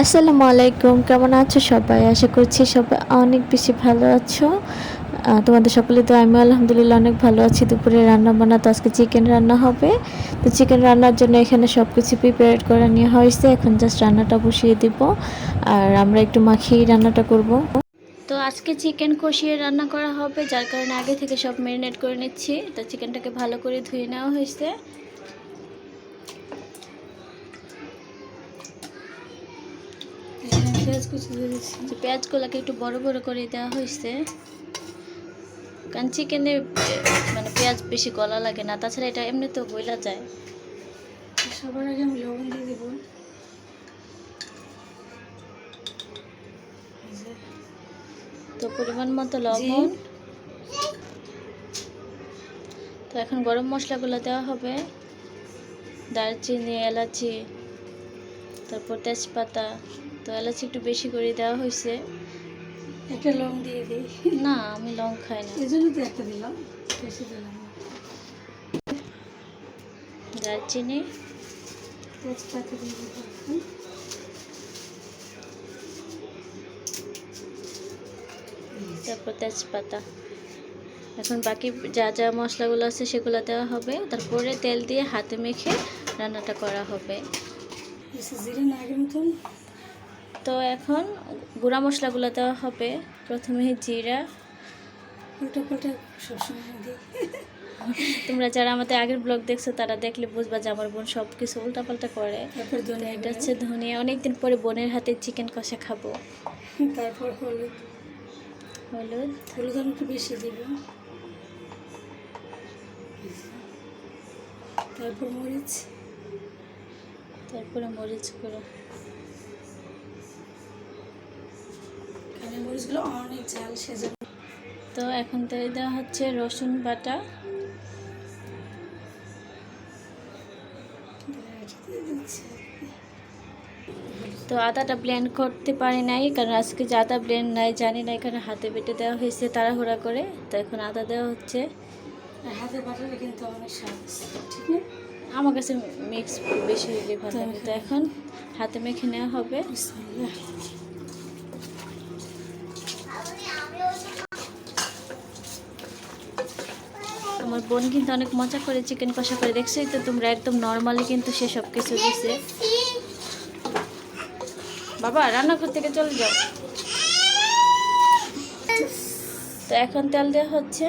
আসসালামু আলাইকুম, কেমন আছো সবাই? আশা করছি সবাই অনেক বেশি ভালো আছো। তোমাদের সকলে তো আমি আলহামদুলিল্লাহ অনেক ভালো আছি। দুপুরে রান্না বান্না তো আজকে চিকেন রান্না হবে। তো চিকেন রান্নার জন্য এখানে সব কিছু প্রিপেয়ার করে নেওয়া হয়েছে। এখন জাস্ট রান্নাটা বসিয়ে দিব। আর আমরা একটু মাখিয়ে রান্নাটা করব। তো আজকে চিকেন কষিয়ে রান্না করা হবে। যার কারণে আগে থেকে সব ম্যারিনেট করে নিচ্ছি। তো চিকেনটাকে ভালো করে ধুয়ে নেওয়া হয়েছে। পেঁয়াজ কুচি পেঁয়াজগুলোকে একটু বড় বড় করে দেওয়া হয়েছে। কারণ চিকেনে মানে পেঁয়াজ বেশি গলা লাগে না তাছাড়া এটা এমনিতেও বইলা যায়। সবার আগে আমি লবণ দিয়ে দেবো। তো পরিমাণ মতো লবণ। তো এখন গরম মশলাগুলো দেওয়া হবে। দারচিনি এলাচি তারপর তেজপাতা। তো এলাচি একটু বেশি করে দেওয়া হয়েছে। একটা লং দিয়ে দিই। না আমি লং খাই না। এই জন্য তো একটা দিলাম বেশি দিলাম দারচিনি। তেজপাতা দিয়ে এখন। তারপর তেজপাতা। এখন বাকি যা যা মশলাগুলো আছে সেগুলো দেওয়া হবে। তারপরে তেল দিয়ে হাতে মেখে রান্নাটা করা হবে। জিরে না তো এখন গুঁড়া মশলাগুলো দেওয়া হবে। প্রথমে জিরা। তোমরা যারা আমাদের আগের ব্লগ দেখছ তারা দেখলে বুঝবা যে আমার বোন সব কিছু উল্টাপাল্টা করে। এটা হচ্ছে ধনিয়া। অনেকদিন পরে বোনের হাতে চিকেন কষা খাব। তারপর হলুদ। হলুদ। হলুদ আমি একটু বেশি দিব। তারপর মরিচ। তারপরে মরিচ গুঁড়ো। মরিচগুলো অনেক ঝাল সেজন্য তো এখন দিয়ে দেওয়া হচ্ছে রসুন বাটা। তো আদাটা ব্লেন্ড করতে পারি নাই কারণ আজকে যে আদা ব্লেন্ড নাই জানি না এখানে হাতে বেটে দেওয়া হয়েছে তাড়াহুড়া করে। তো এখন আদা দেওয়া হচ্ছে। হাতে কিন্তু অনেক স্বাদ ঠিক না? আমার কাছে মিক্স বেশি হইলে ভালো তো এখন হাতে মেখে নেওয়া হবে। আমার বোন কিন্তু অনেক মজা করে চিকেন কষা করে দেখছোই তো তোমরা একদম নর্মালি কিন্তু সে সব কিছু দিছে। বাবা রান্নাঘর থেকে চলে যাও। তো এখন তেল দেওয়া হচ্ছে।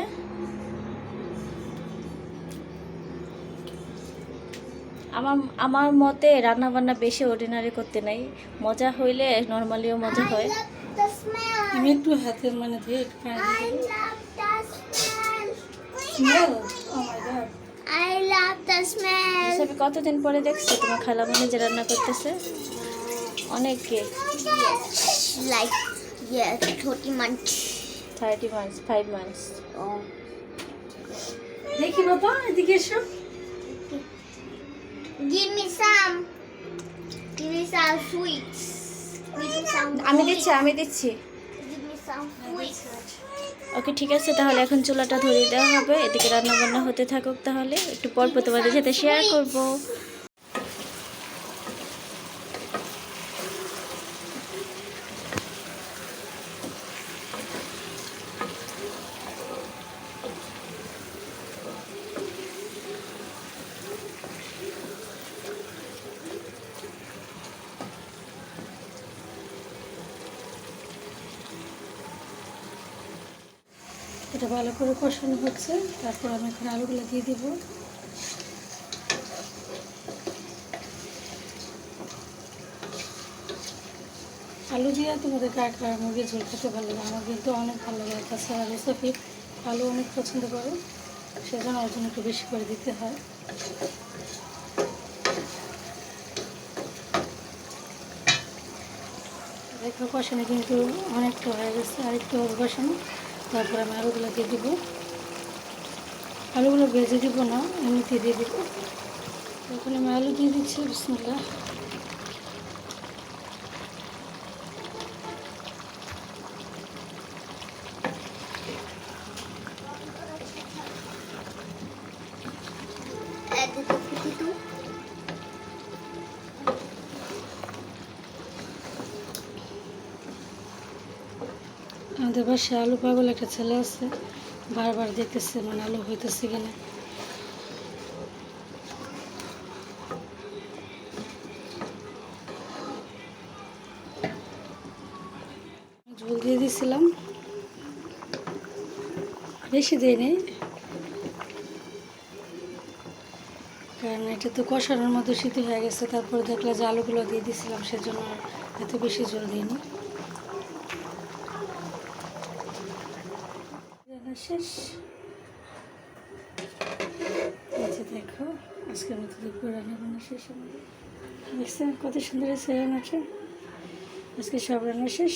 আমার আমার মতে রান্না বান্না বেশি অর্ডিনারি করতে নাই। মজা হইলে নর্মালিও মজা হয়। আমি একটু হাতের মানে দিয়ে smell. Smell? Oh my god. I love the smell. হিসাবে কতদিন পরে দেখছি তোমার খালামণি যে রান্না করতেছে অনেকে Like, yeah, 30 months. Thirty months five months Oh. দেখি বাবা এদিকে এসো Give me some. Give me some sweets. Give me some. আমি দিচ্ছি আমি দিচ্ছি Give me some sweets. ওকে, ঠিক আছে, তাহলে এখন চুলাটা ধরিয়ে দেওয়া হবে। এদিকে রান্না বান্না হতে থাকুক তাহলে। একটু পর পর তোমাদের সাথে শেয়ার করব। এটা ভালো করে কষানো হচ্ছে। তারপর আমি এখন আলুগুলো দিয়ে দিব। আলু দিয়ে তোমাদের কার মুরগির ঝোল খেতে ভালো লাগে? আমার কিন্তু অনেক ভালো লাগে। তাছাড়া রেসিপি আলু অনেক পছন্দ করে। সেজন্য ওর জন্য একটু বেশি করে দিতে হয়। দেখো, কষানো কিন্তু অনেকটা হয়ে গেছে। আরেকটু কষানো। তারপরে আমি আলুগুলো দিয়ে দিব। আলুগুলো ভেজে দিব না এমনিতে দিয়ে দিব। এখন আমি আলু দিয়ে দিচ্ছি বিসমিল্লা Add the আমাদের বাসায় আলু পাগল একটা ছেলে আছে, বারবার দেখতেছে মানে আলু হইতেছে কিনা। ঝোল দিয়ে দিয়েছিলাম বেশি দিই নেই। কারণ এটা তো কষানোর মতো শীত হয়ে গেছে, তারপর দেখলাম যে আলুগুলো দিয়ে দিয়েছিলাম সেজন্য এত বেশি জল দিইনি রান্না শেষ। আচ্ছা দেখো, আজকের মতো দুপুর রান্না বান্না শেষ আমাদের দেখছেন কত সুন্দর আছে? রান্নাটা আজকে সব রান্না শেষ।